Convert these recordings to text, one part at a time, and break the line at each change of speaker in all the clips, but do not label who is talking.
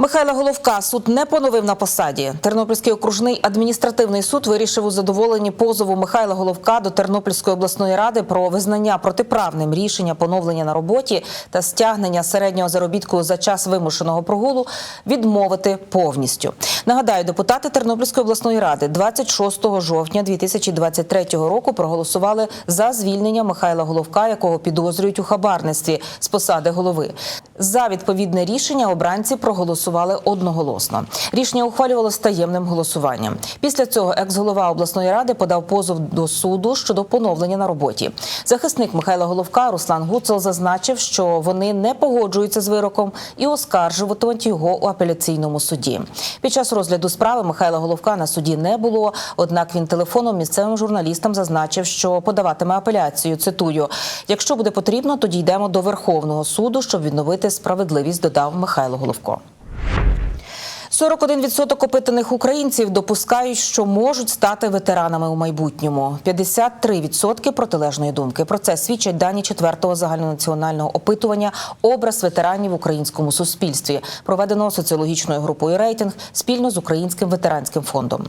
Михайла Головка суд не поновив на посаді. Тернопільський окружний адміністративний суд вирішив у задоволенні позову Михайла Головка до Тернопільської обласної ради про визнання протиправним рішення поновлення на роботі та стягнення середнього заробітку за час вимушеного прогулу відмовити повністю. Нагадаю, депутати Тернопільської обласної ради 26 жовтня 2023 року проголосували за звільнення Михайла Головка, якого підозрюють у хабарництві з посади голови. За відповідне рішення обранці проголосували одноголосно. Рішення ухвалювалося таємним голосуванням. Після цього екс-голова обласної ради подав позов до суду щодо поновлення на роботі. Захисник Михайла Головка Руслан Гуцел зазначив, що вони не погоджуються з вироком і оскаржуватимуть його у апеляційному суді. Під час розгляду справи Михайла Головка на суді не було. Однак він телефоном місцевим журналістам зазначив, що подаватиме апеляцію. Цитую: якщо буде потрібно, тоді йдемо до Верховного суду, щоб відновити справедливість. Додав Михайло Головко. 41% опитаних українців допускають, що можуть стати ветеранами у майбутньому. 53% протилежної думки. Про це свідчать дані четвертого загальнонаціонального опитування Образ ветеранів в українському суспільстві, проведеного соціологічною групою рейтинг спільно з Українським ветеранським фондом.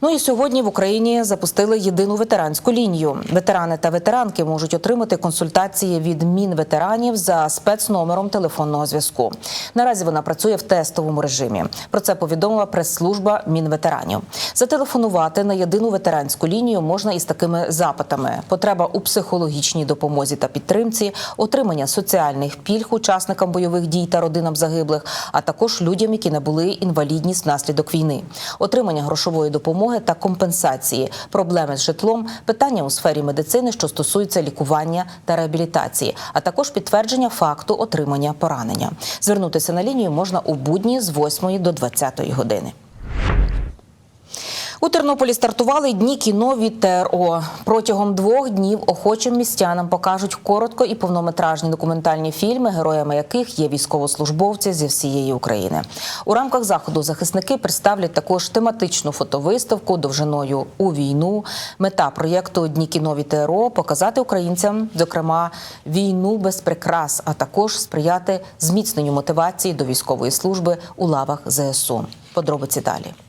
Ну і сьогодні в Україні запустили єдину ветеранську лінію. Ветерани та ветеранки можуть отримати консультації від мінветеранів за спецномером телефонного зв'язку. Наразі вона працює в тестовому режимі. Про це повідомила прес-служба Мінветеранів. Зателефонувати на єдину ветеранську лінію можна із такими запитами: потреба у психологічній допомозі та підтримці, отримання соціальних пільг учасникам бойових дій та родинам загиблих, а також людям, які набули інвалідність внаслідок війни, отримання грошової допомоги та компенсації, проблеми з житлом, питання у сфері медицини, що стосуються лікування та реабілітації, а також підтвердження факту отримання поранення. Звернутися на лінію можна у будні з 8 до 20 години. У Тернополі стартували дні кіно від ТРО. Протягом двох днів охочим містянам покажуть коротко і повнометражні документальні фільми, героями яких є військовослужбовці зі всієї України. У рамках заходу захисники представлять також тематичну фотовиставку довжиною у війну. Мета проєкту Дні кіно від ТРО показати українцям, зокрема, війну без прикрас, а також сприяти зміцненню мотивації до військової служби у лавах ЗСУ. Подробиці далі.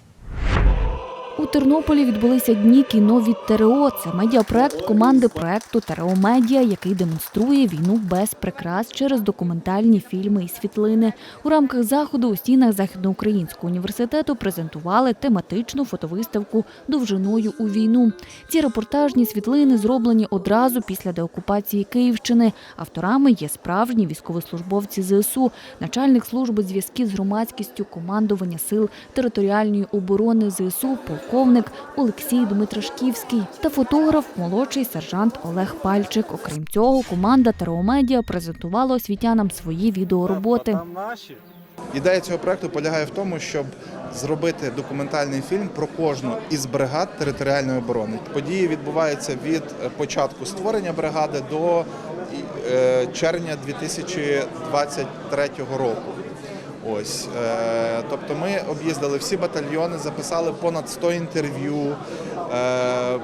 Тернополі відбулися дні кіно від ТРО. Це медіапроект команди проекту ТРО Медіа, який демонструє війну без прикрас через документальні фільми і світлини. У рамках заходу у стінах Західноукраїнського університету презентували тематичну фотовиставку довжиною у війну. Ці репортажні світлини зроблені одразу після деокупації Київщини. Авторами є справжні військовослужбовці ЗСУ, начальник служби зв'язків з громадськістю командування сил територіальної оборони ЗСУ, полковник Олексій Дмитрашківський та фотограф молодший сержант Олег Пальчик. Окрім цього, команда ТРО Медіа презентувала освітянам свої відеороботи.
Ідея цього проекту полягає в тому, щоб зробити документальний фільм про кожну із бригад територіальної оборони. Події відбуваються від е, початку створення бригади до е, червня 2023 року. Ось, е, тобто ми об'їздили всі батальйони, записали понад 100 інтерв'ю, е,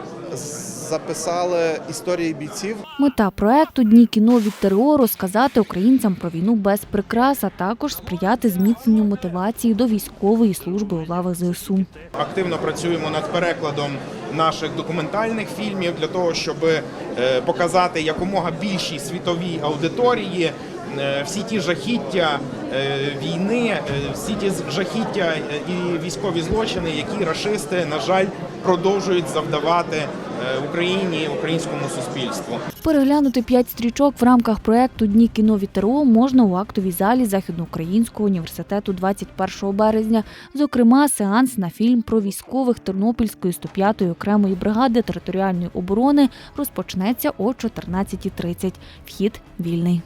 записали історії бійців.
Мета проекту Дні кіно від ТРО розказати українцям про війну без прикрас, а також сприяти зміцненню мотивації до військової служби у лавах ЗСУ.
Активно працюємо над перекладом наших документальних фільмів для того, щоб е, показати якомога більшій світовій аудиторії всі ті жахіття е, війни, е, всі ті жахіття е, і військові злочини, які рашисти, на жаль, продовжують завдавати е, Україні, українському суспільству.
Переглянути п'ять стрічок в рамках проекту Дні кіно від можна у актовій залі Західноукраїнського університету 21 березня. Зокрема, сеанс на фільм про військових Тернопільської 105-ї окремої бригади територіальної оборони розпочнеться о 14.30. Вхід вільний.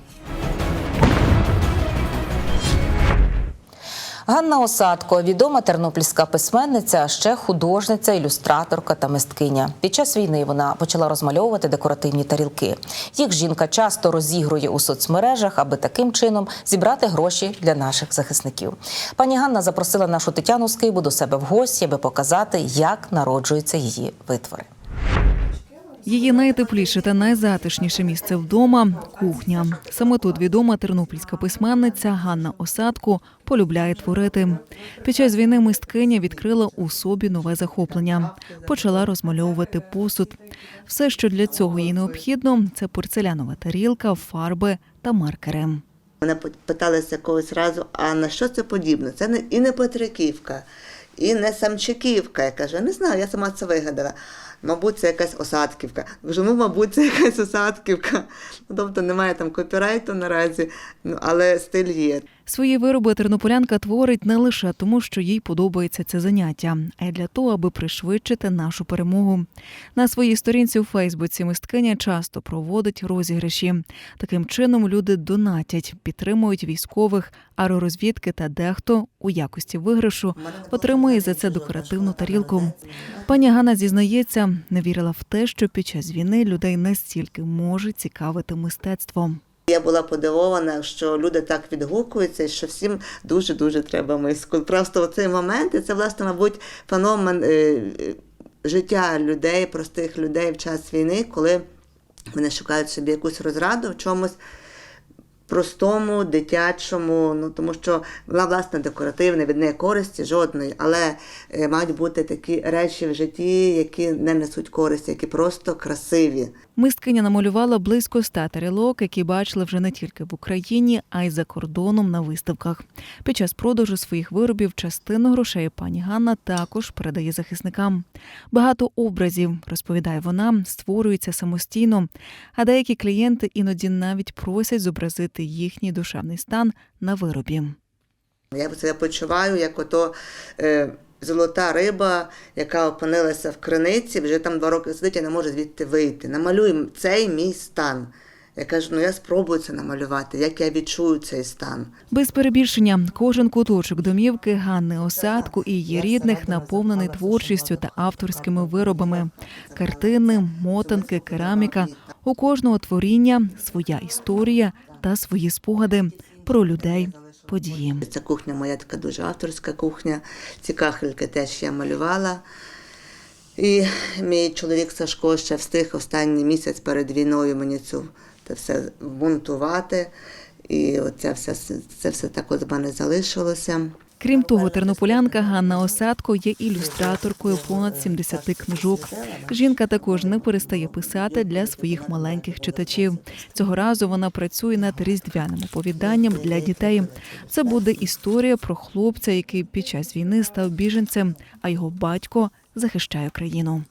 Ганна Осадко, відома тернопільська письменниця, ще художниця, ілюстраторка та мисткиня. Під час війни вона почала розмальовувати декоративні тарілки. Їх жінка часто розігрує у соцмережах, аби таким чином зібрати гроші для наших захисників. Пані Ганна запросила нашу Тетяну Скибу до себе в гості, аби показати, як народжуються її витвори.
Її найтепліше та найзатишніше місце вдома кухня. Саме тут відома тернопільська письменниця Ганна Осадко полюбляє творити. Під час війни мисткиня відкрила у собі нове захоплення. Почала розмальовувати посуд. Все, що для цього їй необхідно, це порцелянова тарілка, фарби та маркери.
Мене питалися когось разу, а на що це подібне? Це не і не Петриківка, і не Самчиківка. Я кажу, не знаю, я сама це вигадала. Мабуть, це якась осадківка. Кажу, ну, мабуть, це якась осадківка. Ну, тобто немає там копірайту наразі, ну, але стиль є.
Свої вироби тернополянка творить не лише тому, що їй подобається це заняття, а й для того, аби пришвидшити нашу перемогу. На своїй сторінці у Фейсбуці мисткиня часто проводить розіграші. Таким чином люди донатять, підтримують військових, аеророзвідки та дехто у якості виграшу отримує за це декоративну тарілку. Пані Ганна зізнається, не вірила в те, що під час війни людей настільки може цікавити мистецтво.
Я була подивована, що люди так відгукуються, що всім дуже-дуже треба миску. Просто в цей момент, і це, власне, мабуть, феномен е, е, життя людей, простих людей в час війни, коли вони шукають собі якусь розраду в чомусь простому, дитячому, ну тому що вона власне декоративна, від неї користі жодної, але е, мають бути такі речі в житті, які не несуть користі, які просто красиві.
Мисткиня намалювала близько ста тарілок, які бачили вже не тільки в Україні, а й за кордоном на виставках. Під час продажу своїх виробів частину грошей пані Ганна також передає захисникам. Багато образів, розповідає вона, створюється самостійно, а деякі клієнти іноді навіть просять зобразити їхній душевний стан на виробі.
Я себе почуваю, як ото е, золота риба, яка опинилася в криниці, вже там два роки сидить і не може звідти вийти. Намалюй цей мій стан. Я кажу, ну я спробую це намалювати, як я відчую цей стан.
Без перебільшення, кожен куточок домівки Ганни Осадку і її рідних наповнений творчістю та авторськими виробами: картини, мотанки, кераміка. У кожного творіння своя історія та свої спогади про людей, події.
Ця кухня моя така дуже авторська кухня. Ці кахельки теж я малювала. І мій чоловік Сашко ще встиг останній місяць перед війною мені цю це все вмонтувати. І оце все, це все так от в мене залишилося.
Крім того, тернополянка Ганна Осадко є ілюстраторкою понад 70 книжок. Жінка також не перестає писати для своїх маленьких читачів. Цього разу вона працює над різдвяним оповіданням для дітей. Це буде історія про хлопця, який під час війни став біженцем, а його батько захищає країну.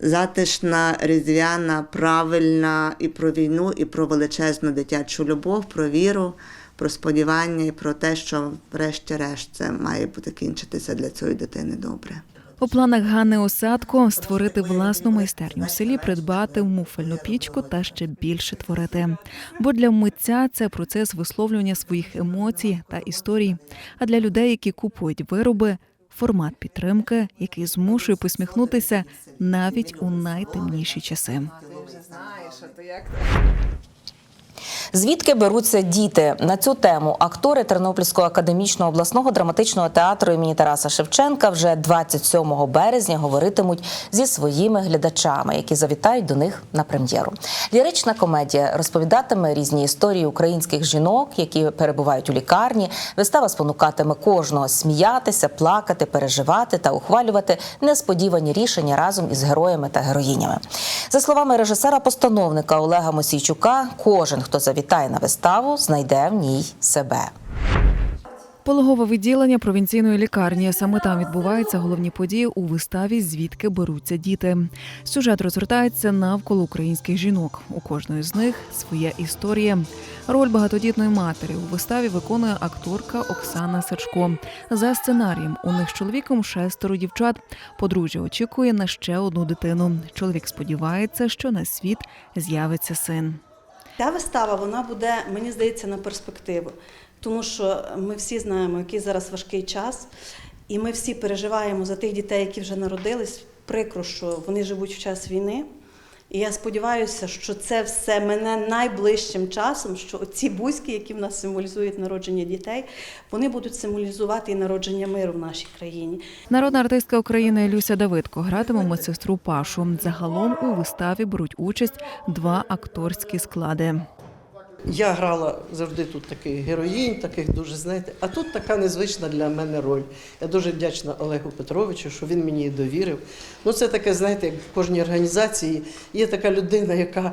Затишна, різдвяна, правильна і про війну, і про величезну дитячу любов, про віру, про сподівання і про те, що врешті-решт це має бути кінчитися для цієї дитини добре.
У планах Ганни Осадко створити власну майстерню у селі, придбати муфельну пічку та ще більше творити. Бо для митця це процес висловлювання своїх емоцій та історій. А для людей, які купують вироби, формат підтримки, який змушує посміхнутися навіть у найтемніші часи.
Звідки беруться діти на цю тему? Актори Тернопільського академічного обласного драматичного театру імені Тараса Шевченка вже 27 березня говоритимуть зі своїми глядачами, які завітають до них на прем'єру. Лірична комедія розповідатиме різні історії українських жінок, які перебувають у лікарні. Вистава спонукатиме кожного сміятися, плакати, переживати та ухвалювати несподівані рішення разом із героями та героїнями. За словами режисера-постановника Олега Мосійчука, кожен, хто завітає на виставу, знайде в ній себе.
Пологове відділення провінційної лікарні. Саме там відбуваються головні події у виставі Звідки беруться діти. Сюжет розгортається навколо українських жінок. У кожної з них своя історія. Роль багатодітної матері у виставі виконує акторка Оксана Сачко. За сценарієм у них з чоловіком шестеро дівчат. Подружжя очікує на ще одну дитину. Чоловік сподівається, що на світ з'явиться син.
Ця вистава вона буде, мені здається, на перспективу, тому що ми всі знаємо, який зараз важкий час, і ми всі переживаємо за тих дітей, які вже народились. Прикро, що вони живуть в час війни. І я сподіваюся, що це все мене найближчим часом, що ці бузьки, які в нас символізують народження дітей, вони будуть символізувати і народження миру в нашій країні.
Народна артистка України Люся Давидко гратиме медсестру Пашу. Загалом у виставі беруть участь два акторські склади.
Я грала завжди тут таких героїнь, таких дуже, знаєте, а тут така незвична для мене роль. Я дуже вдячна Олегу Петровичу, що він мені довірив. Ну, це таке, знаєте, як в кожній організації є така людина, яка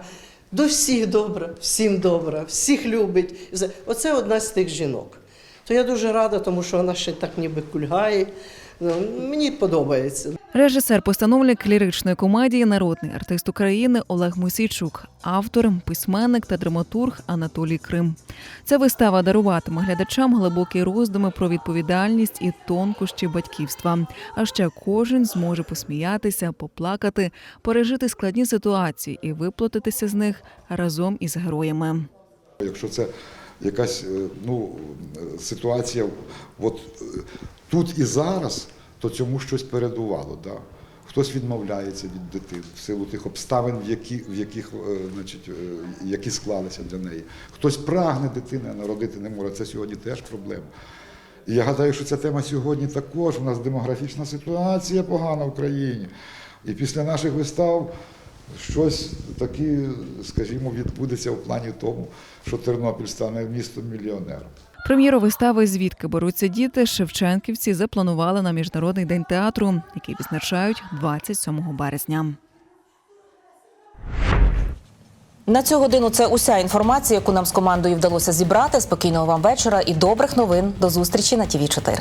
до всіх добра, всім добра, всіх любить. Оце одна з тих жінок. То я дуже рада, тому що вона ще так ніби кульгає. Ну, мені подобається.
Режисер-постановник ліричної комедії, народний артист України Олег Мосійчук, автор, письменник та драматург Анатолій Крим. Ця вистава даруватиме глядачам глибокі роздуми про відповідальність і тонкощі батьківства. А ще кожен зможе посміятися, поплакати, пережити складні ситуації і виплатитися з них разом із героями.
Якщо це якась е, ну, е, ситуація от, е, тут і зараз, то цьому щось передувало. Да? Хтось відмовляється від дитини в силу тих обставин, в, які, в яких, е, значить, е, які склалися для неї. Хтось прагне дитини, а народити не може. Це сьогодні теж проблема. І я гадаю, що ця тема сьогодні також. У нас демографічна ситуація погана в країні. І після наших вистав щось таке, скажімо, відбудеться в плані тому, що Тернопіль стане містом мільйонером.
Прем'єру вистави Звідки беруться діти Шевченківці запланували на міжнародний день театру, який відзначають 27 березня.
На цю годину це уся інформація, яку нам з командою вдалося зібрати. Спокійного вам вечора і добрих новин. До зустрічі на ТІВІ 4